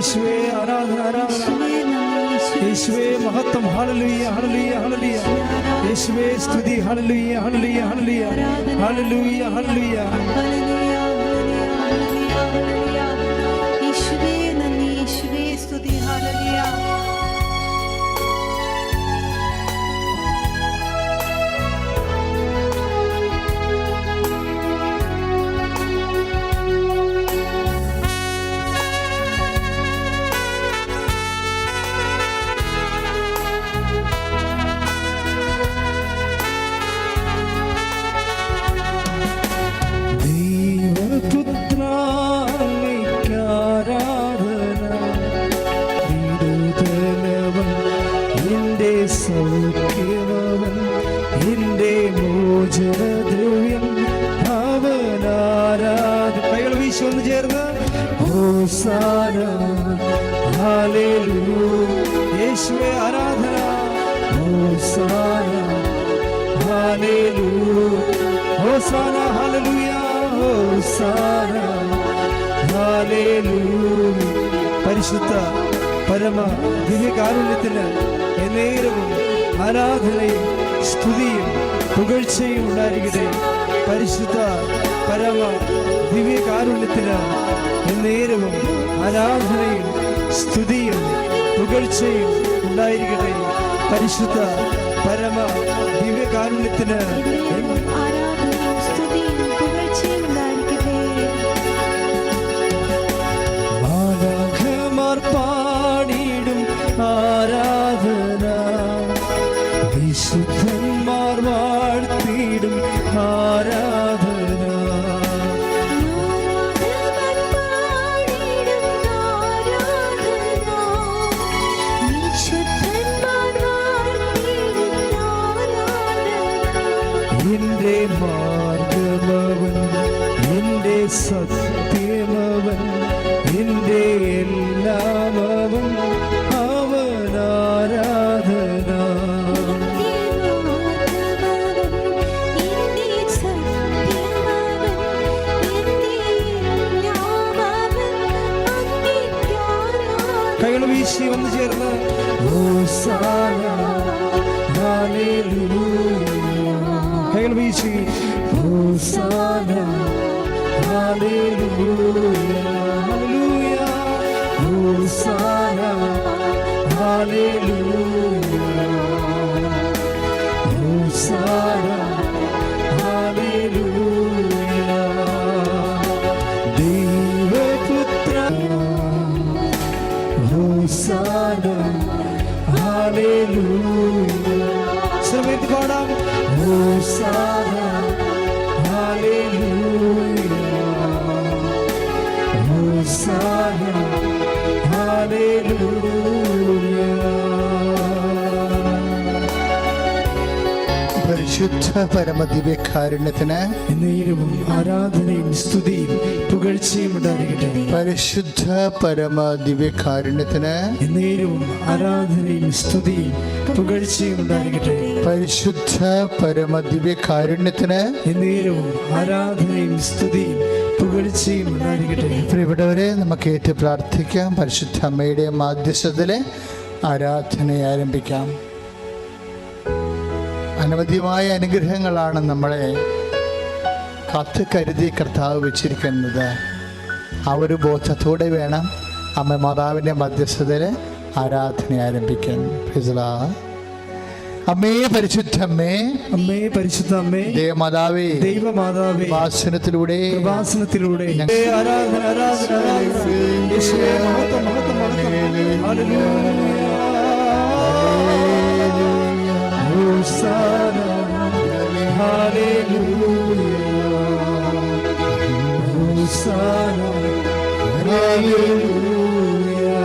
യേശുവേ ആരാധന ആരാധന യേശുവേ മഹത്വം. Hallelujah hallelujah hallelujah. യേശുവേ സ്തുതി. Hallelujah hallelujah hallelujah. Hallelujah hallelujah. Hosanna hallelujah യേശുവേ ആരാധന hosanna hallelujah hosanna hallelujah hosanna hallelujah പരിശുദ്ധ പരമ ദിവ്യകാരുണ്യത്തിന് എന്നേരവും ആരാധനയും സ്തുതിയും പുകഴ്ചയും ഉണ്ടായിരിക്കട്ടെ പരിശുദ്ധ പരമ ദിവ്യകാരുണ്യത്തിന് എന്നേരവും ആരാധനയും സ്തുതിയും പുകഴ്ചയും ഉണ്ടായിരിക്കട്ടെ. പരിശുദ്ധ പരമ ദിവ്യകാരുണ്യത്തിന് എന്ന് വന്നു ചേർന്ന് ഹോസാന ഹല്ലേലൂയ കൈകൾ വീശി പരിശുദ്ധ പരമദിവ്യകാരുണ്യത്തിന് നേരവും ആരാധനയും സ്തുതിയും പുകഴ്ചയും ഉണ്ടായിരിക്കട്ടെ. പരിശുദ്ധ പരമ ദിവ്യകാരുണ്യത്തിന് നേരവും ആരാധനയും സ്തുതിയും പുകഴ്ചയും ഉണ്ടായിരിക്കട്ടെ. പരിശുദ്ധ പരമ ദിവ്യകാരുണ്യത്തിന് നേരവും ആരാധനയും സ്തുതിയും പുകഴ്ചയും ഉണ്ടായിരിക്കട്ടെ. പ്രിയപ്പെട്ടവരെ നമുക്ക് ഏറ്റു പ്രാർത്ഥിക്കാം. പരിശുദ്ധ അമ്മയുടെ മാധ്യസ്ഥത്തിലെ ആരാധന ആരംഭിക്കാം. അനവധിയമായ അനുഗ്രഹങ്ങളാണ് നമ്മളെ കത്ത് കരുതി കർത്താവ് വെച്ചിരിക്കുന്നത്. ആ ഒരു ബോധത്തോടെ വേണം അമ്മ മാതാവിന്റെ മധ്യസ്ഥതയിൽ ആരാധന ആരംഭിക്കാൻ. ഫിസല അമ്മേ പരിശുദ്ധമ്മേ അമ്മേ. പരിശുദ്ധ അമ്മേ. ദേവമാതാവേ. ദൈവമാതാവേ. വാസനത്തിലൂടെ വാസനത്തിലൂടെ ആരാധന ആരാധന ആരാധന.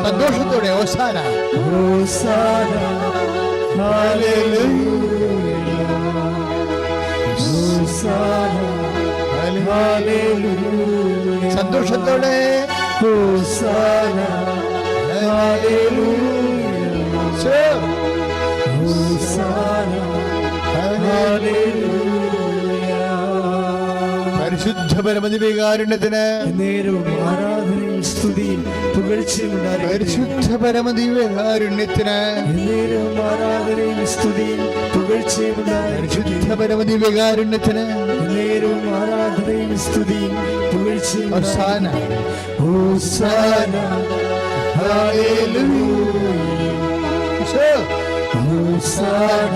സന്തോഷത്തോടെ ഓസാന. ഹല്ലേലൂയ സന്തോഷത്തോടെ. ഹോസാന ഹല്ലേലൂയ ഹല്ലേലൂയ പരിശുദ്ധ പരമദിവികാരുണ്യത്തിന് നേരവും ആരാധനയും സ്തുതിയും പുകഴ്ചയും പരിശുദ്ധ പരമദിവ്യകാരുണ്യത്തിന് ആരാധനയും സ്തുതിയും പുകഴ്ചയും പരിശുദ്ധ പരമദിവ്യകാരുണ്യത്തിന് ആരാധനയും സ്തുതിയും പുകഴ്ചയും അവസാന ഹോസാന. ഹല്ലേലൂയ. ഹോസാന.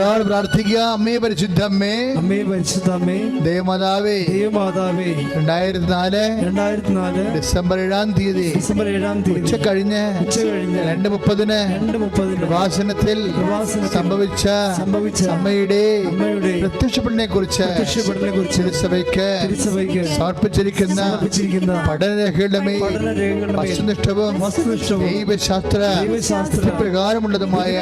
Lord. പ്രാർത്ഥിക്കുക. അമ്മേ പരിശുദ്ധമ്മേ. അമ്മേ പരിശുദ്ധമ്മേ. ദേവമാതാവേ. ദേവമാതാവേ. രണ്ടായിരത്തി നാല് രണ്ടായിരത്തി നാല് ഡിസംബർ ഏഴാം തീയതി. ഡിസംബർ ഏഴാം തീയതി. ഉച്ച കഴിഞ്ഞ് ഉച്ച കഴിഞ്ഞ് രണ്ട് മുപ്പതിന് രണ്ട് മുപ്പതിന് പ്രവാസനത്തിൽ സംഭവിച്ച സംഭവിച്ച അമ്മയുടെ അമ്മയുടെ പ്രത്യക്ഷപ്പെടനെ കുറിച്ച് പ്രത്യക്ഷപ്പെടനെ കുറിച്ച് തിരുസഭയ്ക്ക് തിരുസഭയ്ക്ക് സമർപ്പിച്ചിരിക്കുന്ന സമർപ്പിച്ചിരിക്കുന്ന പഠനരേഖകളുടെ മേൽ വസ്തുനിഷ്ഠവും ദൈവശാസ്ത്ര ദൈവശാസ്ത്ര പ്രകാരമുള്ളതുമായ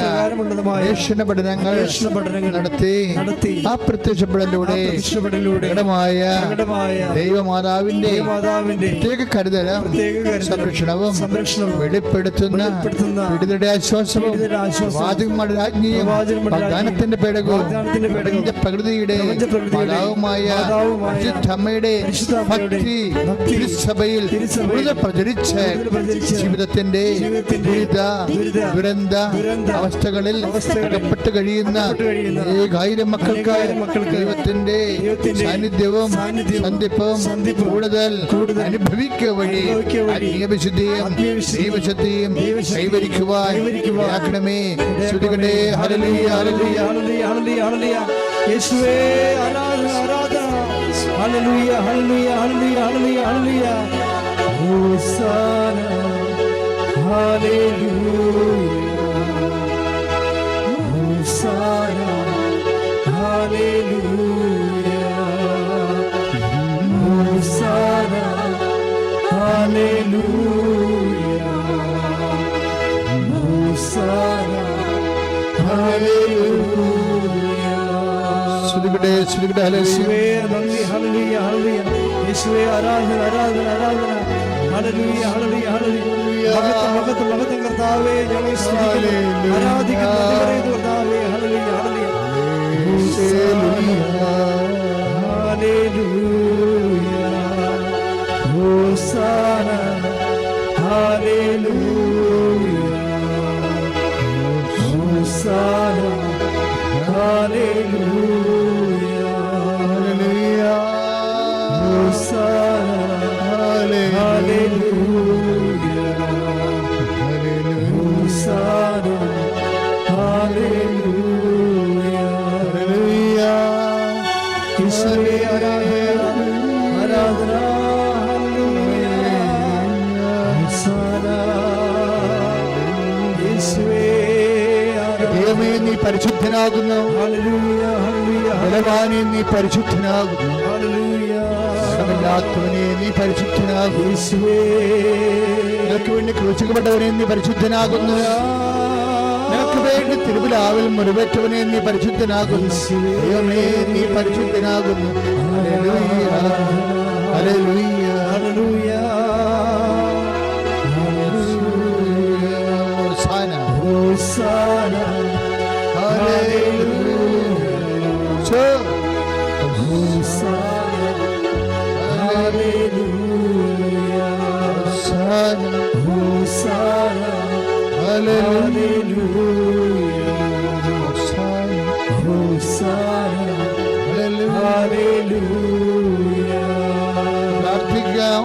പഠനങ്ങൾ പഠനങ്ങൾ നടത്തി. നടത്തി. ആ പ്രത്യക്ഷപ്പെടലിലൂടെ ദൈവമാതാവിന്റെ പ്രത്യേക കരുതലും സംരക്ഷണവും സംരക്ഷണവും വെളിപ്പെടുത്തുന്ന വിടുതയുടെ ആശ്വാസവും വാചകങ്ങളുടെ രാജ്ഞിയും വാഗ്ദാനത്തിന്റെ പേടകവും പ്രകൃതിയുടെ മാതാവുമായ പരിശുദ്ധമ്മയുടെ ഭക്തി ഭക്തി തിരുസഭയിൽ പ്രചരിച്ച് ജീവിതത്തിന്റെ ദുരിത ദുരന്ത അവസ്ഥകളിൽ അവസ്ഥകളിൽ അകപ്പെട്ട് കഴിയുന്ന കഴിയുന്ന ഏകായിരം മക്കൾക്ക് മക്കൾക്ക് ദൈവത്തിന്റെ സാന്നിധ്യവും സാന്നിധ്യവും സന്ധിപ്പും സന്ധിപ്പും കൂടുതൽ കൂടുതൽ അനുഭവിക്കുക വഴി ആത്മീയവിശുദ്ധിയും ദൈവശുദ്ധിയും കൈവരിക്കുവാൻ ഇടയാക്കണമേ ഹരലിയ ഹരലിയ ഹരലിയ ഹരലിയ ഹരലിയ യേശുവേ ആരാധന ആരാധന. Hallelujah hallelujah hallelujah hallelujah hallelujah. Hosanna hallelujah. Hosanna hallelujah hosanna hallelujah hosanna hallelujah ശ്രുതികട്ടെ ശ്രുതികട്ടെ ഹല്ലേലൂയ യേശുവേ നന്ദി ഹല്ലേലൂയ ഹല്ലേലൂയ യേശുവേ ആരാധന ആരാധന ആരാധന ഹല്ലേലൂയ ഹല്ലേലൂയ ഹല്ലേലൂയ മഹത്വം മഹത്വം മഹത്വം കർത്താവേ ഞങ്ങൾ ആരാധിക്കുന്നു കർത്താവേ ഹല്ലേലൂയ. നിനക്ക് വേണ്ടി ക്രൂശിക്കപ്പെട്ടവനെ നീ പരിശുദ്ധനാകുന്നു. നിനക്ക് വേണ്ടി തിരുവിലാവിൽ മുറിവേറ്റവനെ നീ പരിശുദ്ധനാകുന്നു. ദൈവമേ നീ പരിശുദ്ധനാകുന്നു. Hallelujah hallelujah hallelujah hallelujah hallelujah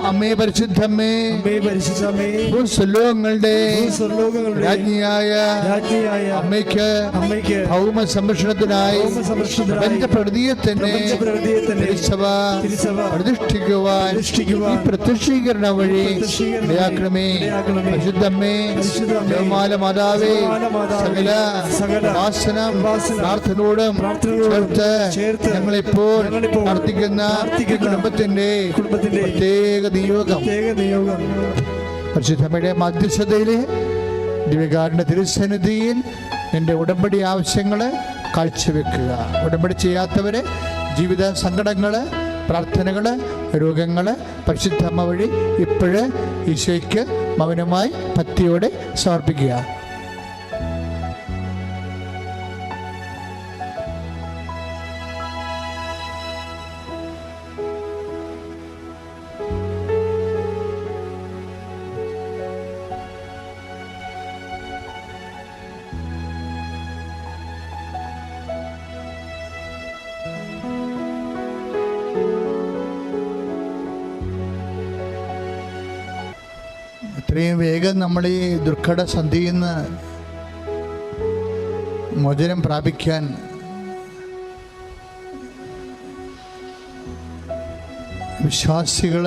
അമ്മേ പരിശുദ്ധമ്മേ അമ്മേ പരിശുദ്ധമേ സ്വർലോകങ്ങളുടെ രാജ്ഞിയായ അമ്മയ്ക്ക് ഭൗമ സംരക്ഷണത്തിനായി പ്രപഞ്ചപ്രകൃതിയെ തന്നെ പ്രതിഷ്ഠിക്കുവാൻ ഈ പ്രത്യക്ഷീകരണം വഴി ഇടയാക്കണമേ. പരിശുദ്ധമ്മേ ജപമാല മാതാവേ സകല ഉപാസനം, പ്രാർത്ഥനയോടും ചേർത്ത് ഞങ്ങളിപ്പോൾ പ്രാർത്ഥിക്കുന്ന കുടുംബത്തിന്റെ പ്രത്യേക നിയോഗം. നിയോഗം. പരിശുദ്ധമ്മയുടെ മധ്യസ്ഥതയിൽ ദിവ്യകാരന്റെ തിരുസന്നിധിയിൽ എന്റെ ഉടമ്പടി ആവശ്യങ്ങൾ കാഴ്ചവെക്കുക ഉടമ്പടി ചെയ്യാത്തവരെ ജീവിത സങ്കടങ്ങൾ പ്രാർത്ഥനകൾ രോഗങ്ങൾ പരിശുദ്ധമ്മ വഴി ഇപ്പോഴ് ഈശോയ്ക്ക് മൗനമായി ഭക്തിയോടെ സമർപ്പിക്കുക. എത്രയും വേഗം നമ്മൾ ഈ ദുർഘട സന്ധിയിൽ നിന്ന് മോചനം പ്രാപിക്കാൻ വിശ്വാസികൾ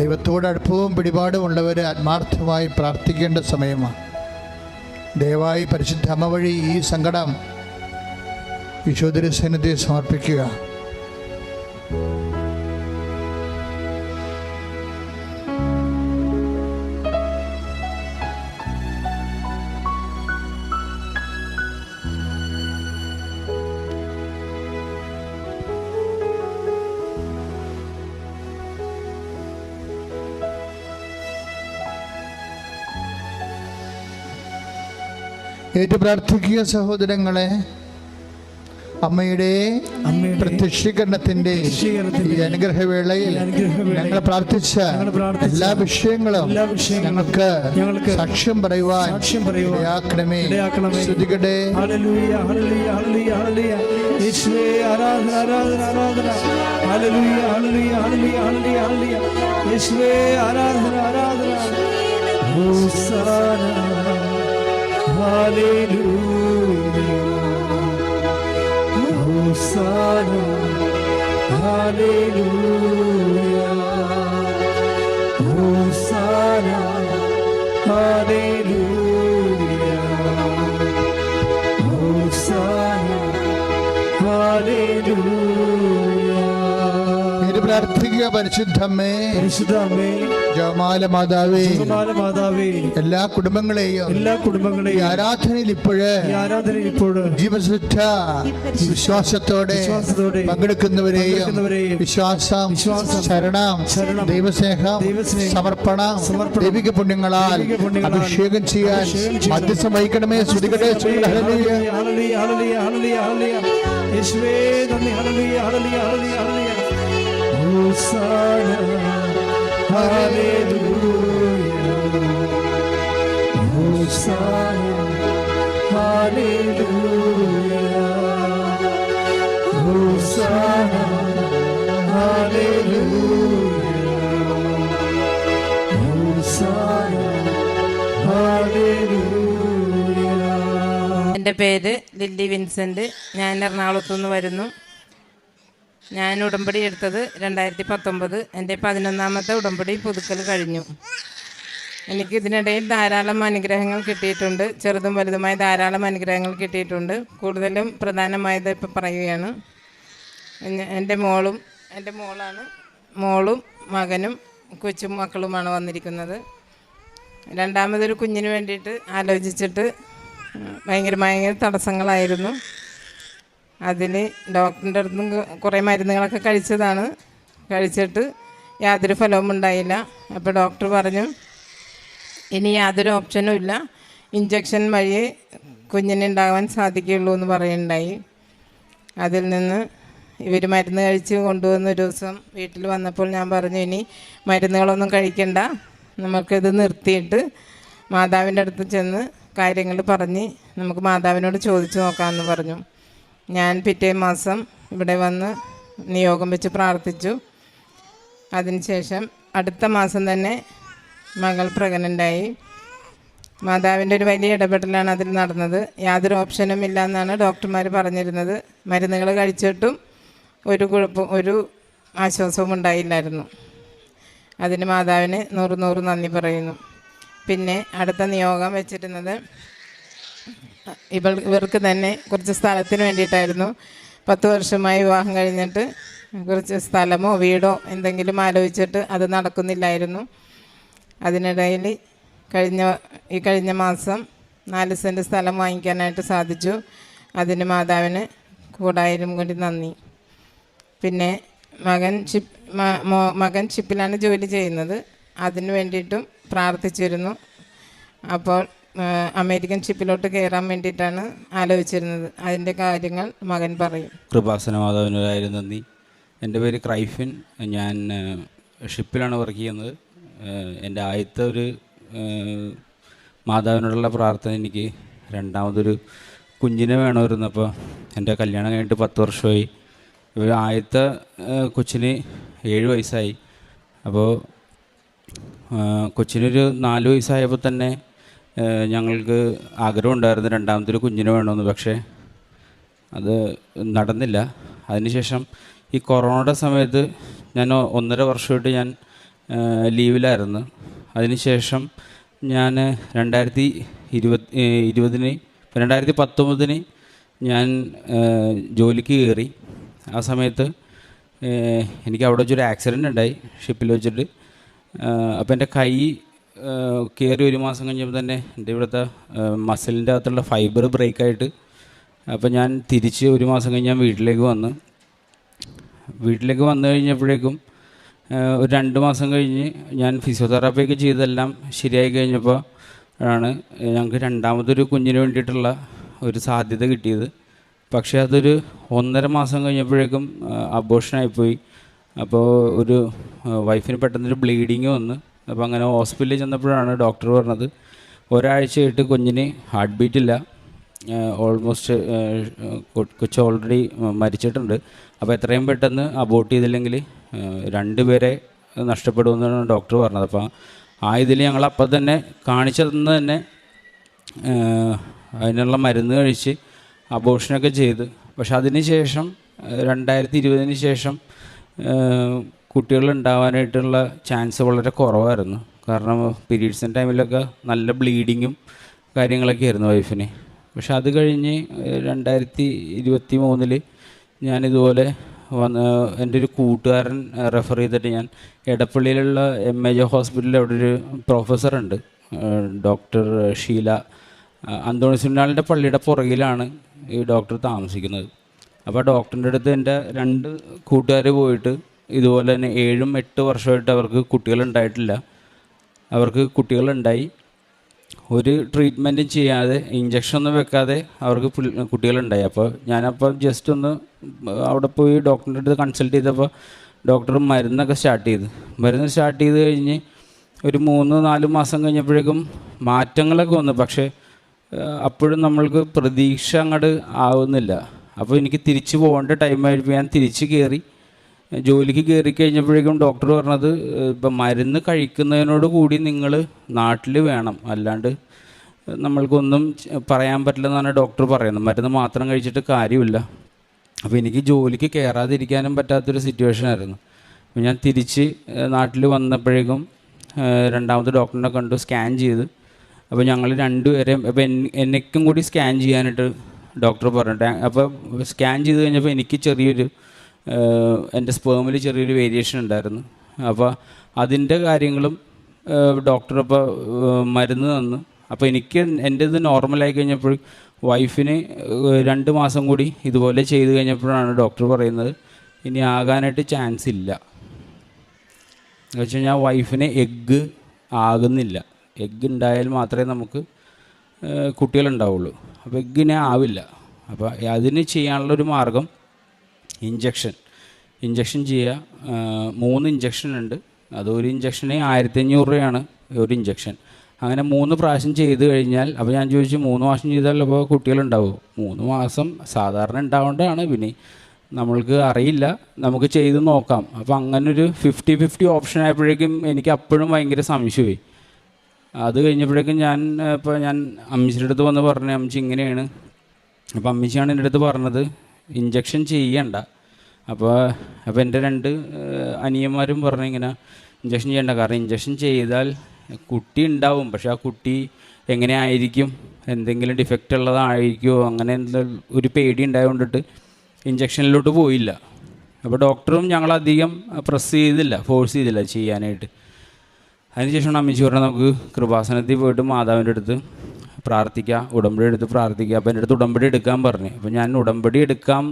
ദൈവത്തോട് അടുപ്പവും പിടിപാടും ഉള്ളവർ ആത്മാർത്ഥമായി പ്രാർത്ഥിക്കേണ്ട സമയമാണ്. ദയവായി പരിശുദ്ധ അമ്മ വഴി ഈ സങ്കടം ഈശോദരസനത്തെ സമർപ്പിക്കുക. ഏറ്റു പ്രാർത്ഥിക്കുക സഹോദരങ്ങളെ അമ്മയുടെ പ്രത്യക്ഷീകരണത്തിന്റെ ഈ അനുഗ്രഹവേളയിൽ ഞങ്ങൾ പ്രാർത്ഥിച്ച എല്ലാ വിഷയങ്ങളും ഞങ്ങൾക്ക് സാക്ഷ്യം പറയുവാൻ ഇടയാക്കണമേ. ശ്രുതികടെ ആരാധന ആരാധന ആരാധന. ആരാധന ആരാധന. Hosanna hallelujah hosanna hallelujah hosanna hallelujah Hosanna, Hallelujah. ഏറ്റു പ്രാർത്ഥിക്കുക ജപമാല മാതാവേ ജമാല മാതാവേ എല്ലാ കുടുംബങ്ങളെയും എല്ലാ കുടുംബങ്ങളെയും ആരാധനയിൽ ഇപ്പോഴ് ആരാധനയിൽ ഇപ്പോഴേ ജീവശുദ്ധ വിശ്വാസത്തോടെ വിശ്വാസത്തോടെ പങ്കെടുക്കുന്നവരെയും വിശ്വാസം വിശ്വാസം, ശരണം ശരണം, ദൈവസ്നേഹം സമർപ്പണം സമർപ്പണം, ദൈവിക പുണ്യങ്ങളാൽ അഭിഷേകം ചെയ്യാൻ മധ്യസ്ഥം വഹിക്കണമേ ശ്രുതികട്ടെ hallelujah, hallelujah, hallelujah, hallelujah, hallelujah. യേശുവേ നന്ദി ഹല്ലേലൂയ, എന്റെ പേര് ലില്ലി വിൻസെന്റ് ഞാൻ എറണാകുളത്തു നിന്ന് വരുന്നു. ഞാൻ ഉടമ്പടി എടുത്തത് രണ്ടായിരത്തി പത്തൊമ്പത് എന്റെ പതിനൊന്നാമത്തെ ഉടമ്പടി പുതുക്കൽ കഴിഞ്ഞു. എനിക്ക് ഇതിനിടയിൽ ധാരാളം അനുഗ്രഹങ്ങൾ കിട്ടിയിട്ടുണ്ട്. ചെറുതും വലുതുമായ ധാരാളം അനുഗ്രഹങ്ങൾ കിട്ടിയിട്ടുണ്ട്. കൂടുതലും പ്രധാനമായത് ഇപ്പം പറയുകയാണ്. എന്റെ മോളും എന്റെ മോളാണ്. മോളും മകനും കൊച്ചു മക്കളുമാണ് വന്നിരിക്കുന്നത്. രണ്ടാമതൊരു കുഞ്ഞിന് വേണ്ടിയിട്ട് ആലോചിച്ചിട്ട് ഭയങ്കര ഭയങ്കര തടസ്സങ്ങളായിരുന്നു. അതിന് ഡോക്ടറിന്റെ അടുത്ത് കുറേ മരുന്നുകളൊക്കെ കഴിച്ചതാണ്. കഴിച്ചിട്ട് യാതൊരു ഫലവും ഉണ്ടായില്ല. അപ്പോൾ ഡോക്ടർ പറഞ്ഞു ഇനി യാതൊരു ഓപ്ഷനും ഇല്ല. ഇഞ്ചക്ഷൻ വഴി കുഞ്ഞിനുണ്ടാകാൻ സാധിക്കുകയുള്ളൂ എന്ന് പറയുണ്ടായി അതിൽ നിന്ന് ഇവർ മരുന്ന് കഴിച്ച് കൊണ്ടുവന്ന ഒരു ദിവസം വീട്ടിൽ വന്നപ്പോൾ ഞാൻ പറഞ്ഞു ഇനി മരുന്നുകളൊന്നും കഴിക്കണ്ട. നമുക്കിത് നിർത്തിയിട്ട് മാതാവിന്റെ അടുത്ത് ചെന്ന് കാര്യങ്ങൾ പറഞ്ഞ് നമുക്ക് മാതാവിനോട് ചോദിച്ചു നോക്കാമെന്ന് പറഞ്ഞു. ഞാൻ പിറ്റേ മാസം ഇവിടെ വന്ന് നിയോഗം വെച്ച് പ്രാർത്ഥിച്ചു. അതിനുശേഷം അടുത്ത മാസം തന്നെ മകൾ പ്രഗ്നന്റായി മാതാവിന്റെ ഒരു വലിയ ഇടപെടലാണ് അതിൽ നടന്നത്. യാതൊരു ഓപ്ഷനും ഇല്ല എന്നാണ് ഡോക്ടർമാർ പറഞ്ഞിരുന്നത്. മരുന്നുകൾ കഴിച്ചിട്ടും ഒരു കുഴപ്പം ഒരു ആശ്വാസവും ഉണ്ടായില്ലായിരുന്നു. അതിന് മാതാവിന് നൂറ് നൂറ് നന്ദി പറയുന്നു. പിന്നെ അടുത്ത നിയോഗം വെച്ചിരുന്നത് ഇവൾ ഇവർക്ക് തന്നെ കുറച്ച് സ്ഥലത്തിന് വേണ്ടിയിട്ടായിരുന്നു. പത്ത് വർഷമായി വിവാഹം കഴിഞ്ഞിട്ട് കുറച്ച് സ്ഥലമോ വീടോ എന്തെങ്കിലും ആലോചിച്ചിട്ട് അത് നടക്കുന്നില്ലായിരുന്നു. അതിനിടയിൽ കഴിഞ്ഞ ഈ കഴിഞ്ഞ മാസം നാല് സെന്റ് സ്ഥലം വാങ്ങിക്കാനായിട്ട് സാധിച്ചു. അതിന് മാതാവിന് കൂടായിരം കൂടി നന്ദി. പിന്നെ മകൻ ഷിപ്പ് മകൻ ഷിപ്പിലാണ് ജോലി ചെയ്യുന്നത്. അതിന് വേണ്ടിയിട്ടും പ്രാർത്ഥിച്ചിരുന്നു. അപ്പോൾ അമേരിക്കൻ ഷിപ്പിലോട്ട് കയറാൻ വേണ്ടിയിട്ടാണ് ആലോചിച്ചിരുന്നത്. അതിന്റെ കാര്യങ്ങൾ മകൻ പറയും. കൃപാസന മാതാവിനൊരായിരം നന്ദി. എന്റെ പേര് ക്രൈഫിൻ. ഞാൻ ഷിപ്പിലാണ് വർക്ക് ചെയ്യുന്നത്. എന്റെ ആദ്യത്തെ ഒരു മാതാവിനോടുള്ള പ്രാർത്ഥന എനിക്ക് രണ്ടാമതൊരു കുഞ്ഞിനെ വേണമായിരുന്നു. അപ്പോൾ എന്റെ കല്യാണം കഴിഞ്ഞിട്ട് പത്ത് വർഷമായി. ഒരു ആദ്യത്തെ കൊച്ചിന് ഏഴ് വയസ്സായി. അപ്പോൾ കൊച്ചിനൊരു നാല് വയസ്സായപ്പോൾ തന്നെ ഞങ്ങൾക്ക് ആഗ്രഹം ഉണ്ടായിരുന്നു രണ്ടാമത്തെ ഒരു കുഞ്ഞിനെ വേണമെന്ന് പക്ഷേ അത് നടന്നില്ല. അതിനുശേഷം ഈ കൊറോണയുടെ സമയത്ത് ഞാൻ ഒന്നര വർഷമായിട്ട് ഞാൻ ലീവിലായിരുന്നു. അതിനുശേഷം ഞാൻ രണ്ടായിരത്തി ഇരുപത് ഇരുപതിന് രണ്ടായിരത്തി പത്തൊമ്പതിന് ഞാൻ ജോലിക്ക് കയറി. ആ സമയത്ത് എനിക്ക് അവിടെ വെച്ചൊരു ആക്സിഡന്റ് ഉണ്ടായി ഷിപ്പിൽ വെച്ചിട്ട്. അപ്പോൾ എന്റെ കൈ കയറി ഒരു മാസം കഴിഞ്ഞപ്പോൾ തന്നെ എന്റെ ഇവിടുത്തെ മസിലിന്റെ അകത്തുള്ള ഫൈബർ ബ്രേക്കായിട്ട് അപ്പോൾ ഞാൻ തിരിച്ച് ഒരു മാസം കഴിഞ്ഞ് ഞാൻ വീട്ടിലേക്ക് വന്ന്. വീട്ടിലേക്ക് വന്നു കഴിഞ്ഞപ്പോഴേക്കും ഒരു രണ്ട് മാസം കഴിഞ്ഞ് ഞാൻ ഫിസിയോതെറാപ്പിയൊക്കെ ചെയ്തെല്ലാം ശരിയായി കഴിഞ്ഞപ്പോൾ ആണ് ഞങ്ങൾക്ക് രണ്ടാമതൊരു കുഞ്ഞിന് വേണ്ടിയിട്ടുള്ള ഒരു സാധ്യത കിട്ടിയത്. പക്ഷേ അതൊരു ഒന്നര മാസം കഴിഞ്ഞപ്പോഴേക്കും അബോഷനായിപ്പോയി അപ്പോൾ ഒരു വൈഫിന് പെട്ടെന്നൊരു ബ്ലീഡിങ് വന്ന് അപ്പോൾ അങ്ങനെ ഹോസ്പിറ്റലിൽ ചെന്നപ്പോഴാണ് ഡോക്ടർ പറഞ്ഞത് ഒരാഴ്ചയായിട്ട് കുഞ്ഞിന് ഹാർട്ട് ബീറ്റ് ഇല്ല. ഓൾമോസ്റ്റ് കൊച്ചു ഓൾറെഡി മരിച്ചിട്ടുണ്ട്. അപ്പോൾ എത്രയും പെട്ടെന്ന് അബോട്ട് ചെയ്തില്ലെങ്കിൽ രണ്ടുപേരെ നഷ്ടപ്പെടുമെന്നാണ് ഡോക്ടർ പറഞ്ഞത്. അപ്പോൾ ആ ഇതിൽ ഞങ്ങൾ അപ്പം തന്നെ കാണിച്ചതെന്ന് തന്നെ അതിനുള്ള മരുന്ന് കഴിച്ച് അബോഷനൊക്കെ ചെയ്ത്. പക്ഷെ അതിന് ശേഷം രണ്ടായിരത്തി ഇരുപതിന് ശേഷം കുട്ടികൾ ഉണ്ടാവാനായിട്ടുള്ള ചാൻസ് വളരെ കുറവായിരുന്നു. കാരണം പീരീഡ്സിന്റെ ടൈമിലൊക്കെ നല്ല ബ്ലീഡിങ്ങും കാര്യങ്ങളൊക്കെ ആയിരുന്നു വൈഫിന് പക്ഷെ അത് കഴിഞ്ഞ് രണ്ടായിരത്തി ഇരുപത്തി മൂന്നിൽ ഞാനിതുപോലെ വന്ന് എന്റെ ഒരു കൂട്ടുകാരൻ റെഫർ ചെയ്തിട്ട് ഞാൻ എടപ്പള്ളിയിലുള്ള എം എ ജെ ഹോസ്പിറ്റലിൽ അവിടെ ഒരു പ്രൊഫസറുണ്ട് ഡോക്ടർ ഷീല അന്തോണിസുനാളിന്റെ പള്ളിയുടെ പുറകിലാണ് ഈ ഡോക്ടർ താമസിക്കുന്നത്. അപ്പോൾ ഡോക്ടറിന്റെ അടുത്ത് എന്റെ രണ്ട് കൂട്ടുകാർ പോയിട്ട് ഇതുപോലെ തന്നെ ഏഴും എട്ട് വർഷമായിട്ട് അവർക്ക് കുട്ടികളുണ്ടായിട്ടില്ല. അവർക്ക് കുട്ടികളുണ്ടായി. ഒരു ട്രീറ്റ്മെന്റും ചെയ്യാതെ ഇഞ്ചക്ഷൻ ഒന്നും വെക്കാതെ അവർക്ക് കുട്ടികളുണ്ടായി. അപ്പോൾ ഞാനപ്പോൾ ജസ്റ്റ് ഒന്ന് അവിടെ പോയി ഡോക്ടറിന്റെ അടുത്ത് കൺസൾട്ട് ചെയ്തപ്പോൾ ഡോക്ടർ മരുന്നൊക്കെ സ്റ്റാർട്ട് ചെയ്ത്. മരുന്ന് സ്റ്റാർട്ട് ചെയ്ത് കഴിഞ്ഞ് ഒരു മൂന്ന് നാല് മാസം കഴിഞ്ഞപ്പോഴേക്കും മാറ്റങ്ങളൊക്കെ വന്നു. പക്ഷേ അപ്പോഴും നമ്മൾക്ക് പ്രതീക്ഷ അങ്ങോട്ട് ആവുന്നില്ല. അപ്പോൾ എനിക്ക് തിരിച്ചു പോകേണ്ട ടൈമായപ്പോൾ ഞാൻ തിരിച്ച് കയറി ജോലിക്ക് കയറി കഴിഞ്ഞപ്പോഴേക്കും ഡോക്ടർ പറഞ്ഞത് ഇപ്പം മരുന്ന് കഴിക്കുന്നതിനോട് കൂടി നിങ്ങൾ നാട്ടിൽ വേണം. അല്ലാണ്ട് നമ്മൾക്കൊന്നും പറയാൻ പറ്റില്ലെന്നാണ് ഡോക്ടർ പറയുന്നത് മരുന്ന് മാത്രം കഴിച്ചിട്ട് കാര്യമില്ല. അപ്പോൾ എനിക്ക് ജോലിക്ക് കയറാതിരിക്കാനും പറ്റാത്തൊരു സിറ്റുവേഷൻ ആയിരുന്നു. അപ്പോൾ ഞാൻ തിരിച്ച് നാട്ടിൽ വന്നപ്പോഴേക്കും രണ്ടാമത് രണ്ടാമത്തെ ഡോക്ടറിനെ കണ്ടു സ്കാൻ ചെയ്ത്. അപ്പോൾ ഞങ്ങൾ രണ്ടുപേരെയും അപ്പോൾ എന്നെക്കും കൂടി സ്കാൻ ചെയ്യാനായിട്ട് ഡോക്ടർ പറഞ്ഞിട്ട്. അപ്പോൾ സ്കാൻ ചെയ്ത് കഴിഞ്ഞപ്പോൾ എനിക്ക് ചെറിയൊരു എന്റെ സ്പേമിൽ ചെറിയൊരു വേരിയേഷൻ ഉണ്ടായിരുന്നു. അപ്പോൾ അതിന്റെ കാര്യങ്ങളും ഡോക്ടർ അപ്പോൾ മരുന്ന് തന്നു. അപ്പോൾ എനിക്ക് എന്റെ ഇത് നോർമലായി കഴിഞ്ഞപ്പോൾ വൈഫിന് രണ്ട് മാസം കൂടി ഇതുപോലെ ചെയ്ത് കഴിഞ്ഞപ്പോഴാണ് ഡോക്ടർ പറയുന്നത് ഇനി ആകാനായിട്ട് ചാൻസ് ഇല്ല. എന്ന് വെച്ച് കഴിഞ്ഞാൽ വൈഫിന് എഗ്ഗ് ആകുന്നില്ല. എഗ്ഗ് ഉണ്ടായാൽ മാത്രമേ നമുക്ക് കുട്ടികളുണ്ടാവുള്ളൂ. അപ്പോൾ എഗ്ഗിനെ ആവില്ല. അപ്പോൾ അതിന് ചെയ്യാനുള്ളൊരു മാർഗം ഇഞ്ചക്ഷൻ ഇഞ്ചക്ഷൻ ചെയ്യുക മൂന്ന് ഇഞ്ചക്ഷൻ ഉണ്ട്. അത് ഒരു ഇഞ്ചക്ഷന് ആയിരത്തി അഞ്ഞൂറ് രൂപയാണ് ഒരു ഇഞ്ചക്ഷൻ അങ്ങനെ മൂന്ന് പ്രാവശ്യം ചെയ്ത് കഴിഞ്ഞാൽ അപ്പോൾ ഞാൻ ചോദിച്ചു മൂന്ന് മാസം ചെയ്താൽ അപ്പോൾ കുട്ടികളുണ്ടാവുമോ മൂന്ന് മാസം സാധാരണ ഉണ്ടാവേണ്ടതാണ്. പിന്നെ നമ്മൾക്ക് അറിയില്ല. നമുക്ക് ചെയ്ത് നോക്കാം. അപ്പോൾ അങ്ങനൊരു ഫിഫ്റ്റി ഫിഫ്റ്റി ഓപ്ഷൻ ആയപ്പോഴേക്കും എനിക്ക് അപ്പോഴും ഭയങ്കര സംശയമായി. അത് കഴിഞ്ഞപ്പോഴേക്കും ഞാൻ ഇപ്പോൾ ഞാൻ അമ്മച്ചിയുടെ അടുത്ത് വന്ന് പറഞ്ഞു അമ്മച്ചി ഇങ്ങനെയാണ്. അപ്പോൾ അമ്മച്ചിയാണ് എന്റെ അടുത്ത് പറഞ്ഞത് ഇഞ്ചക്ഷൻ ചെയ്യണ്ട. അപ്പോൾ അപ്പോൾ എന്റെ രണ്ട് അനിയന്മാരും പറഞ്ഞു ഇങ്ങനെ ഇഞ്ചക്ഷൻ ചെയ്യണ്ട. കാരണം ഇഞ്ചക്ഷൻ ചെയ്താൽ കുട്ടി ഉണ്ടാവും. പക്ഷെ ആ കുട്ടി എങ്ങനെ ആയിരിക്കും? എന്തെങ്കിലും ഡിഫക്റ്റ് ഉള്ളതായിരിക്കുമോ അങ്ങനെ എന്താ ഒരു പേടി ഉണ്ടായതുകൊണ്ടിട്ട് ഇഞ്ചക്ഷനിലോട്ട് പോയില്ല. അപ്പോൾ ഡോക്ടറും ഞങ്ങളധികം പ്രസ് ചെയ്തില്ല ഫോഴ്സ് ചെയ്തില്ല ചെയ്യാനായിട്ട്. അതിനുശേഷമാണ് അമ്മച്ചി പറഞ്ഞാൽ നമുക്ക് കൃപാസനത്തിൽ പോയിട്ട് മാതാവിന്റെ അടുത്ത് പ്രാർത്ഥിക്കുക ഉടമ്പടി എടുത്ത് പ്രാർത്ഥിക്കുക. അപ്പോൾ എന്റെ അടുത്ത് ഉടമ്പടി എടുക്കാൻ പറഞ്ഞു. അപ്പോൾ ഞാൻ ഉടമ്പടി എടുക്കാം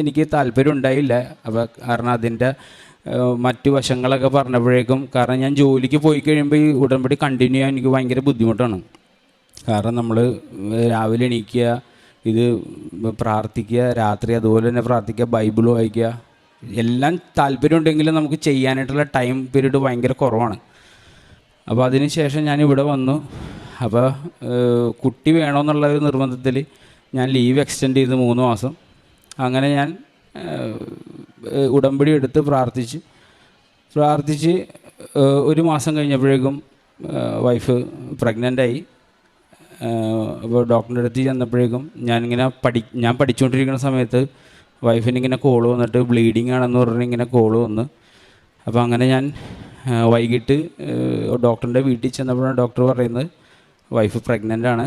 എനിക്ക് താല്പര്യം ഉണ്ടായില്ല. അപ്പോൾ കാരണം അതിന്റെ മറ്റു വശങ്ങളൊക്കെ പറഞ്ഞപ്പോഴേക്കും കാരണം ഞാൻ ജോലിക്ക് പോയി കഴിയുമ്പോൾ ഈ ഉടമ്പടി കണ്ടിന്യൂ ചെയ്യാൻ എനിക്ക് ഭയങ്കര ബുദ്ധിമുട്ടാണ്. കാരണം നമ്മൾ രാവിലെ എണീക്കുക ഇത് പ്രാർത്ഥിക്കുക രാത്രി അതുപോലെ തന്നെ പ്രാർത്ഥിക്കുക ബൈബിൾ വായിക്കുക. എല്ലാം താല്പര്യം ഉണ്ടെങ്കിലും നമുക്ക് ചെയ്യാനായിട്ടുള്ള ടൈം പീരീഡ് ഭയങ്കര കുറവാണ്. അപ്പോൾ അതിന് ശേഷം ഞാൻ ഇവിടെ വന്നു. അപ്പോൾ കുട്ടി വേണമെന്നുള്ള ഒരു നിർബന്ധത്തിൽ ഞാൻ ലീവ് എക്സ്റ്റെൻഡ് ചെയ്ത് മൂന്ന് മാസം. അങ്ങനെ ഞാൻ ഉടമ്പടി എടുത്ത് പ്രാർത്ഥിച്ച് പ്രാർത്ഥിച്ച് ഒരു മാസം കഴിഞ്ഞപ്പോഴേക്കും വൈഫ് പ്രഗ്നന്റായി അപ്പോൾ ഡോക്ടറിന്റെ അടുത്ത് ചെന്നപ്പോഴേക്കും ഞാനിങ്ങനെ പഠി ഞാൻ പഠിച്ചുകൊണ്ടിരിക്കുന്ന സമയത്ത് വൈഫിന് ഇങ്ങനെ കോൾ വന്നിട്ട് ബ്ലീഡിങ് ആണെന്ന് പറഞ്ഞ് ഇങ്ങനെ കോൾ വന്ന്. അപ്പോൾ അങ്ങനെ ഞാൻ വൈകിട്ട് ഡോക്ടറിന്റെ വീട്ടിൽ ചെന്നപ്പോഴാണ് ഡോക്ടർ പറയുന്നത് വൈഫ് പ്രഗ്നന്റ് ആണ്.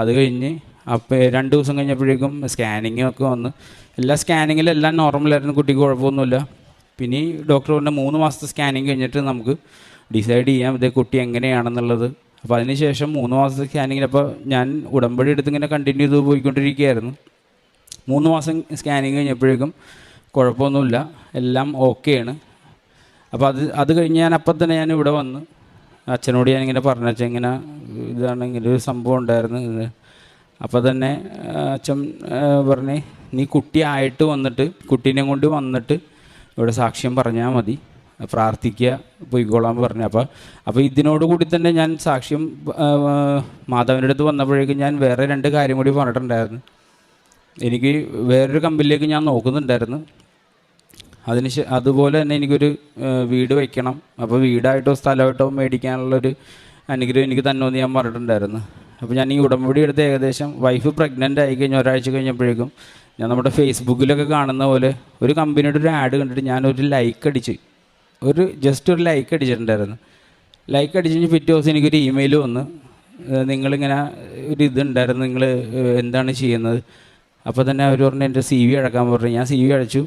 അത് കഴിഞ്ഞ് അപ്പോൾ രണ്ട് ദിവസം കഴിഞ്ഞപ്പോഴേക്കും സ്കാനിങ്ങും ഒക്കെ വന്ന്. എല്ലാ സ്കാനിങ്ങിലും എല്ലാം നോർമലായിരുന്നു കുട്ടിക്ക് കുഴപ്പമൊന്നുമില്ല. പിന്നെ ഡോക്ടർ പറഞ്ഞ മൂന്ന് മാസത്തെ സ്കാനിങ് കഴിഞ്ഞിട്ട് നമുക്ക് ഡിസൈഡ് ചെയ്യാം ഇത് കുട്ടി എങ്ങനെയാണെന്നുള്ളത്. അപ്പോൾ അതിന് ശേഷം മൂന്ന് മാസത്തെ സ്കാനിങ്ങിൽ അപ്പോൾ ഞാൻ ഉടമ്പടി എടുത്ത് ഇങ്ങനെ കണ്ടിന്യൂ ചെയ്ത് പോയിക്കൊണ്ടിരിക്കുകയായിരുന്നു. മൂന്ന് മാസം സ്കാനിങ് കഴിഞ്ഞപ്പോഴേക്കും കുഴപ്പമൊന്നുമില്ല എല്ലാം ഓക്കെയാണ് അപ്പോൾ അത് അത് കഴിഞ്ഞ് ഞാൻ അപ്പം തന്നെ ഞാൻ ഇവിടെ വന്ന് അച്ഛനോട് ഞാൻ ഇങ്ങനെ പറഞ്ഞു അച്ഛൻ ഇങ്ങനെ ഇതാണ് ഇങ്ങനെ ഒരു സംഭവം ഉണ്ടായിരുന്നു ഇത് അപ്പോൾ തന്നെ അച്ഛൻ പറഞ്ഞേ നീ കുട്ടിയായിട്ട് വന്നിട്ട് കുട്ടീനെ കൊണ്ട് വന്നിട്ട് ഇവിടെ സാക്ഷ്യം പറഞ്ഞാൽ മതി. പ്രാർത്ഥിക്കുക പോയിക്കോളാൻ പറഞ്ഞു. അപ്പോൾ അപ്പോൾ ഇതിനോട് കൂടി തന്നെ ഞാൻ സാക്ഷ്യം മാതാവിന്റെ അടുത്ത് വന്നപ്പോഴേക്കും ഞാൻ വേറെ രണ്ട് കാര്യം കൂടി പറഞ്ഞിട്ടുണ്ടായിരുന്നു. എനിക്ക് വേറൊരു കമ്പനിയിലേക്ക് ഞാൻ നോക്കുന്നുണ്ടായിരുന്നു. അതിന് അതുപോലെ തന്നെ എനിക്കൊരു വീട് വയ്ക്കണം അപ്പോൾ വീടായിട്ടോ സ്ഥലമായിട്ടോ മേടിക്കാനുള്ളൊരു അനുഗ്രഹം എനിക്ക് തന്നോന്ന് ഞാൻ പറഞ്ഞിട്ടുണ്ടായിരുന്നു. അപ്പോൾ ഞാൻ ഈ ഉടമ്പടി എടുത്ത് ഏകദേശം വൈഫ് പ്രഗ്നന്റ് ആയി കഴിഞ്ഞ ഒരാഴ്ച കഴിഞ്ഞപ്പോഴേക്കും ഞാൻ നമ്മുടെ ഫേസ്ബുക്കിലൊക്കെ കാണുന്ന പോലെ ഒരു കമ്പനിയുടെ ഒരു ആഡ് കണ്ടിട്ട് ഞാനൊരു ലൈക്ക് അടിച്ച് ഒരു ജസ്റ്റ് ഒരു ലൈക്ക് അടിച്ചിട്ടുണ്ടായിരുന്നു. ലൈക്ക് അടിച്ച് കഴിഞ്ഞ് പിറ്റേ ദിവസം എനിക്കൊരു ഇമെയിൽ വന്ന് നിങ്ങളിങ്ങനെ ഒരു ഇതുണ്ടായിരുന്നു നിങ്ങൾ എന്താണ് ചെയ്യുന്നത്? അപ്പോൾ തന്നെ അവർ പറഞ്ഞു എന്റെ സി വി അടക്കാൻ പറഞ്ഞു. ഞാൻ സി വി അടച്ചു.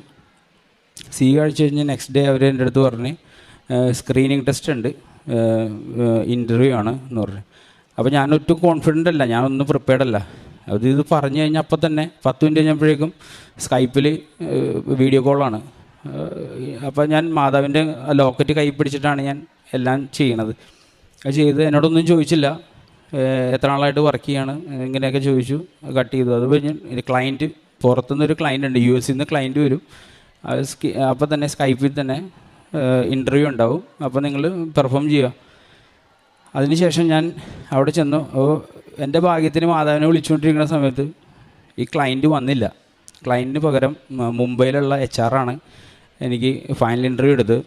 സി കാഴ്ച കഴിഞ്ഞ് നെക്സ്റ്റ് ഡേ അവർ എന്റെ അടുത്ത് പറഞ്ഞ് സ്ക്രീനിങ് ടെസ്റ്റ് ഉണ്ട്. ഇന്റർവ്യൂ ആണ് എന്ന് പറഞ്ഞു. അപ്പോൾ ഞാൻ ഒറ്റ കോൺഫിഡന്റ് അല്ല. ഞാനൊന്നും പ്രിപ്പയർഡ് അല്ല. അത് ഇത് പറഞ്ഞു കഴിഞ്ഞാൽ അപ്പം തന്നെ പത്ത് മിനിറ്റ് കഴിഞ്ഞപ്പോഴേക്കും സ്കൈപ്പിൽ വീഡിയോ കോളാണ് അപ്പോൾ ഞാൻ മാതാവിന്റെ ലോക്കറ്റ് കൈ പിടിച്ചിട്ടാണ് ഞാൻ എല്ലാം ചെയ്യണത്. അത് ചെയ്ത് എന്നോടൊന്നും ചോദിച്ചില്ല. എത്ര നാളായിട്ട് വർക്ക് ചെയ്യാണ്? ഇങ്ങനെയൊക്കെ ചോദിച്ചു കട്ട് ചെയ്തു. അത് കഴിഞ്ഞ് ക്ലയന്റ് പുറത്തുനിന്നൊരു ക്ലയന്റ് ഉണ്ട്. യു എസിൽ നിന്ന് ക്ലയന്റ് വരും. അപ്പോൾ തന്നെ സ്കൈപ്പിൽ തന്നെ ഇന്റർവ്യൂ ഉണ്ടാവും. അപ്പോൾ നിങ്ങൾ പെർഫോം ചെയ്യുക. അതിനുശേഷം ഞാൻ അവിടെ ചെന്നു. എന്റെ ഭാഗ്യത്തിന് മാതാവിനെ വിളിച്ചുകൊണ്ടിരിക്കുന്ന സമയത്ത് ഈ ക്ലയന്റ് വന്നില്ല. ക്ലയന്റിന് പകരം മുംബൈയിലുള്ള എച്ച് ആറാണ് എനിക്ക് ഫൈനൽ ഇന്റർവ്യൂ എടുത്ത്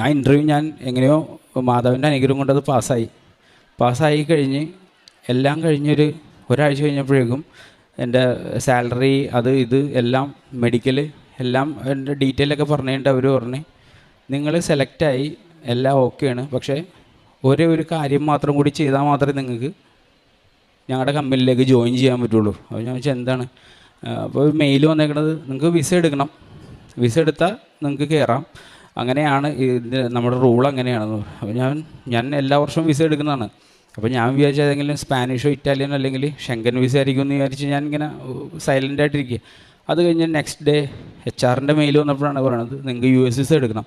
ആ ഇന്റർവ്യൂ ഞാൻ എങ്ങനെയോ മാതാവിന്റെ അനുഗ്രഹം കൊണ്ടത് പാസ്സായി. പാസ്സായി കഴിഞ്ഞ് എല്ലാം കഴിഞ്ഞൊരു ഒരാഴ്ച കഴിഞ്ഞപ്പോഴേക്കും എന്റെ സാലറി അത് ഇത് എല്ലാം മെഡിക്കൽ എല്ലാം എന്റെ ഡീറ്റെയിൽ ഒക്കെ പറഞ്ഞിട്ട് അവർ പറഞ്ഞു. നിങ്ങൾ സെലക്റ്റായി എല്ലാം ഓക്കെയാണ് പക്ഷേ ഒരേ ഒരു കാര്യം മാത്രം കൂടി ചെയ്താൽ മാത്രമേ നിങ്ങൾക്ക് ഞങ്ങളുടെ കമ്പനിയിലേക്ക് ജോയിൻ ചെയ്യാൻ പറ്റുള്ളൂ. അപ്പോൾ ഞാൻ വെച്ചാൽ എന്താണ്? അപ്പോൾ മെയിൽ വന്നേക്കുന്നത് നിങ്ങൾക്ക് വിസ എടുക്കണം. വിസ എടുത്താൽ നിങ്ങൾക്ക് കയറാം. അങ്ങനെയാണ് ഇത് നമ്മുടെ റൂൾ അങ്ങനെയാണെന്ന് അപ്പോൾ ഞാൻ ഞാൻ എല്ലാ വർഷവും വിസ എടുക്കുന്നതാണ്. അപ്പോൾ ഞാൻ വിചാരിച്ച ഏതെങ്കിലും സ്പാനിഷോ ഇറ്റാലിയനോ അല്ലെങ്കിൽ ഷെങ്കൻ വിസ ആയിരിക്കും എന്ന് വിചാരിച്ച് ഞാൻ ഇങ്ങനെ സൈലന്റ് ആയിട്ടിരിക്കുക. അത് കഴിഞ്ഞ് നെക്സ്റ്റ് ഡേ എച്ച് ആറിന്റെ മെയിൽ വന്നപ്പോഴാണ് പറയണത് നിങ്ങൾക്ക് യു എസ് വിസ എടുക്കണം.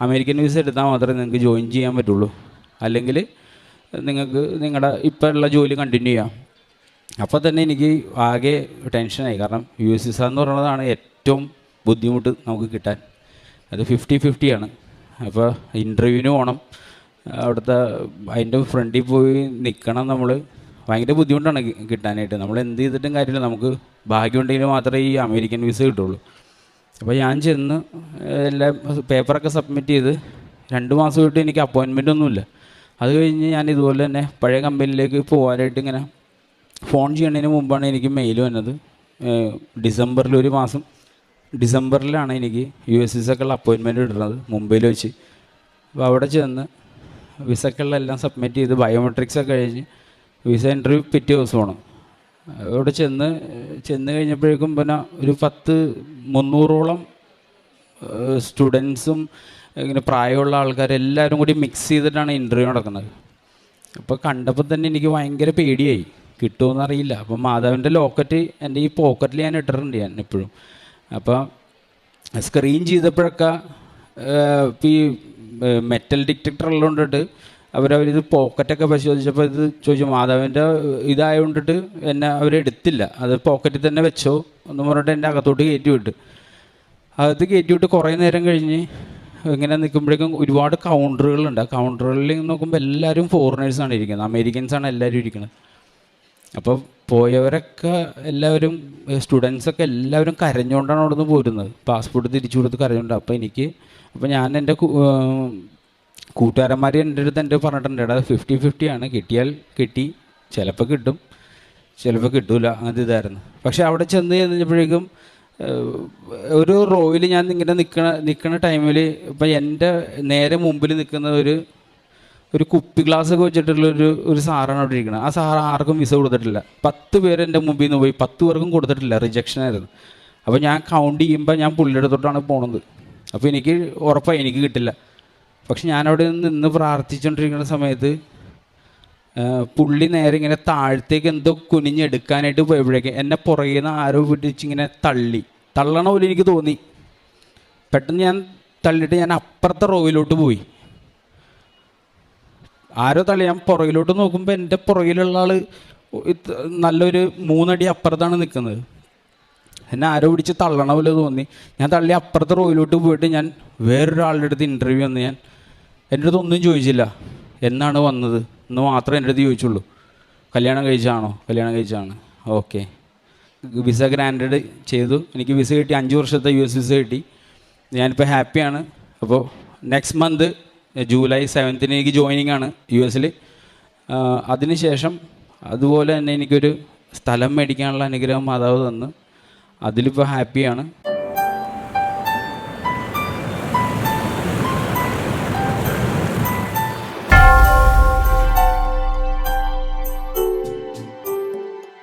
അമേരിക്കൻ വിസ എടുത്താൽ മാത്രമേ നിങ്ങൾക്ക് ജോയിൻ ചെയ്യാൻ പറ്റുള്ളൂ. അല്ലെങ്കിൽ നിങ്ങൾക്ക് നിങ്ങളുടെ ഇപ്പോൾ ഉള്ള ജോലി കണ്ടിന്യൂ ചെയ്യാം. അപ്പോൾ തന്നെ എനിക്ക് ആകെ ടെൻഷനായി കാരണം യു എസ് വിസ എന്ന് പറയുന്നതാണ് ഏറ്റവും ബുദ്ധിമുട്ട് നമുക്ക് കിട്ടാൻ. അത് ഫിഫ്റ്റി ഫിഫ്റ്റിയാണ് അപ്പോൾ ഇന്റർവ്യൂവിന് പോകണം അവിടുത്തെ അതിന്റെ ഫ്രണ്ടിൽ പോയി നിൽക്കണം നമ്മൾ ഭയങ്കര ബുദ്ധിമുട്ടാണ് കിട്ടാനായിട്ട്. നമ്മൾ എന്ത് ചെയ്തിട്ടും കാര്യമില്ല. നമുക്ക് ഭാഗ്യമുണ്ടെങ്കിൽ മാത്രമേ ഈ അമേരിക്കൻ വിസ കിട്ടുള്ളൂ. അപ്പോൾ ഞാൻ ചെന്ന് എല്ലാം പേപ്പറൊക്കെ സബ്മിറ്റ് ചെയ്ത് രണ്ട് മാസം വിട്ട് എനിക്ക് അപ്പോയിൻമെന്റ് ഒന്നുമില്ല. അത് കഴിഞ്ഞ് ഞാൻ ഇതുപോലെ തന്നെ പഴയ കമ്പനിയിലേക്ക് പോകാനായിട്ട് ഇങ്ങനെ ഫോൺ ചെയ്യണതിന് മുമ്പാണ് എനിക്ക് മെയിൽ വന്നത്. ഡിസംബറിൽ ഒരു മാസം. ഡിസംബറിലാണ് എനിക്ക് യു എസ് വിസക്കുള്ള അപ്പോയിൻമെന്റ് ഇടുന്നത് മുംബൈയിൽ വെച്ച്. അപ്പോൾ അവിടെ ചെന്ന് വിസക്കുള്ളെല്ലാം സബ്മിറ്റ് ചെയ്ത് ബയോമെട്രിക്സ് ഒക്കെ കഴിഞ്ഞ് വിസ ഇന്റർവ്യൂ പിറ്റേ ദിവസം പോകണം അവിടെ ചെന്ന് ചെന്ന് കഴിഞ്ഞപ്പോഴേക്കും പിന്നെ ഒരു പത്ത് മുന്നൂറോളം സ്റ്റുഡൻസും ഇങ്ങനെ പ്രായമുള്ള ആൾക്കാരെല്ലാവരും കൂടി മിക്സ് ചെയ്തിട്ടാണ് ഇന്റർവ്യൂ നടക്കുന്നത്. അപ്പോൾ കണ്ടപ്പോൾ തന്നെ എനിക്ക് ഭയങ്കര പേടിയായി. കിട്ടുമെന്നറിയില്ല അപ്പം മാതാവിന്റെ ലോക്കറ്റ് എന്റെ ഈ പോക്കറ്റിൽ ഞാൻ ഇട്ടിട്ടുണ്ട് ഞാൻ എപ്പോഴും അപ്പോൾ സ്ക്രീൻ ചെയ്തപ്പോഴൊക്കെ ഈ മെറ്റൽ ഡിറ്റക്ടർ ഉള്ളതുകൊണ്ടിട്ട് അവരവരിത് പോക്കറ്റൊക്കെ പരിശോധിച്ചപ്പോൾ ഇത് ചോദിച്ചു മാധവന്റെ ഇതായതുകൊണ്ടിട്ട് എന്നെ അവരെടുത്തില്ല അത് പോക്കറ്റിൽ തന്നെ വെച്ചോ എന്ന് പറഞ്ഞിട്ട് എന്റെ അകത്തോട്ട് കയറ്റി വിട്ട്. അകത്ത് കയറ്റി വിട്ട് കുറേ നേരം കഴിഞ്ഞ് ഇങ്ങനെ നിൽക്കുമ്പോഴേക്കും ഒരുപാട് കൗണ്ടറുകളുണ്ട്. ആ കൗണ്ടറുകളിൽ നോക്കുമ്പോൾ എല്ലാവരും ഫോറിനേഴ്സാണ് ഇരിക്കുന്നത്. അമേരിക്കൻസാണ് എല്ലാവരും ഇരിക്കുന്നത്. അപ്പോൾ പോയവരൊക്കെ എല്ലാവരും സ്റ്റുഡൻസൊക്കെ എല്ലാവരും കരഞ്ഞുകൊണ്ടാണ് അവിടെ നിന്ന് പോരുന്നത്. പാസ്പോർട്ട് തിരിച്ചു കൊടുത്ത് കരഞ്ഞുകൊണ്ട് അപ്പോൾ എനിക്ക് അപ്പോൾ ഞാൻ എന്റെ കൂട്ടുകാരന്മാർ എന്റെ അടുത്ത് എന്റെ പറഞ്ഞിട്ടുണ്ട് എടാ ഫിഫ്റ്റി ഫിഫ്റ്റി ആണ്. കിട്ടിയാൽ കിട്ടി. ചിലപ്പോൾ കിട്ടും. ചിലപ്പോൾ കിട്ടൂല. അങ്ങനത്തെ ഇതായിരുന്നു. പക്ഷേ അവിടെ ചെന്ന് കഴിഞ്ഞപ്പോഴേക്കും ഒരു റോയിൽ ഞാൻ ഇങ്ങനെ നിൽക്കണ നിൽക്കുന്ന ടൈമിൽ ഇപ്പം എന്റെ നേരെ മുമ്പിൽ നിൽക്കുന്ന ഒരു ഒരു കുപ്പി ഗ്ലാസ് ഒക്കെ വെച്ചിട്ടുള്ള ഒരു ഒരു സാറാണ് അവിടെ ഇരിക്കുന്നത് ആ സാറ് ആർക്കും വിസ കൊടുത്തിട്ടില്ല. പത്ത് പേര് എന്റെ മുമ്പിൽ നിന്ന് പോയി. പത്ത് പേർക്കും കൊടുത്തിട്ടില്ല. റിജക്ഷൻ ആയിരുന്നു. അപ്പോൾ ഞാൻ കൗണ്ട് ചെയ്യുമ്പോൾ ഞാൻ പുള്ളിയുടെ തൊട്ടാണ് പോണത്. അപ്പോൾ എനിക്ക് ഉറപ്പായി എനിക്ക് കിട്ടില്ല. പക്ഷെ ഞാനവിടെ നിന്ന് പ്രാർത്ഥിച്ചുകൊണ്ടിരിക്കുന്ന സമയത്ത് പുള്ളി നേരെ ഇങ്ങനെ താഴത്തേക്ക് എന്തോ കുനിഞ്ഞെടുക്കാനായിട്ട് പോയപ്പോഴേക്ക് എന്നെ പുറകിൽ നിന്ന് ആരോ പിടിച്ച് ഇങ്ങനെ തള്ളി. തള്ളണ പോലെ എനിക്ക് തോന്നി. പെട്ടെന്ന് ഞാൻ തള്ളിയിട്ട് ഞാൻ അപ്പുറത്തെ റോയിലോട്ട് പോയി. ആരോ തള്ളി. ഞാൻ പുറകിലോട്ട് നോക്കുമ്പോൾ എന്റെ പുറകിലുള്ള ആൾ നല്ലൊരു മൂന്നടി അപ്പുറത്താണ് നിൽക്കുന്നത്. എന്നെ ആരോ പിടിച്ച് തള്ളണ പോലെ തോന്നി. ഞാൻ തള്ളി അപ്പുറത്തെ റോയിലോട്ട് പോയിട്ട് ഞാൻ വേറൊരാളുടെ അടുത്ത് ഇന്റർവ്യൂ വന്ന് ഞാൻ എന്റെ അടുത്ത് ഒന്നും ചോദിച്ചില്ല. എന്നാണ് വന്നത്? എന്ന് മാത്രമേ എന്റെ അടുത്ത് ചോദിച്ചുള്ളൂ. കല്യാണം കഴിച്ചാണോ? കല്യാണം കഴിച്ചാണ്. ഓക്കെ. വിസ ഗ്രാൻഡഡ് ചെയ്തു. എനിക്ക് വിസ കിട്ടി. അഞ്ച് വർഷത്തെ യു എസ് വിസ കിട്ടി. ഞാനിപ്പോൾ ഹാപ്പിയാണ്. അപ്പോൾ നെക്സ്റ്റ് മന്ത് ജൂലൈ സെവൻത്തിന് എനിക്ക് ജോയിനിങ് ആണ് യു എസിൽ അതിനുശേഷം അതുപോലെ തന്നെ എനിക്കൊരു സ്ഥലം മേടിക്കാനുള്ള അനുഗ്രഹം മാതാവ് തന്നു. അതിലിപ്പോൾ ഹാപ്പിയാണ്.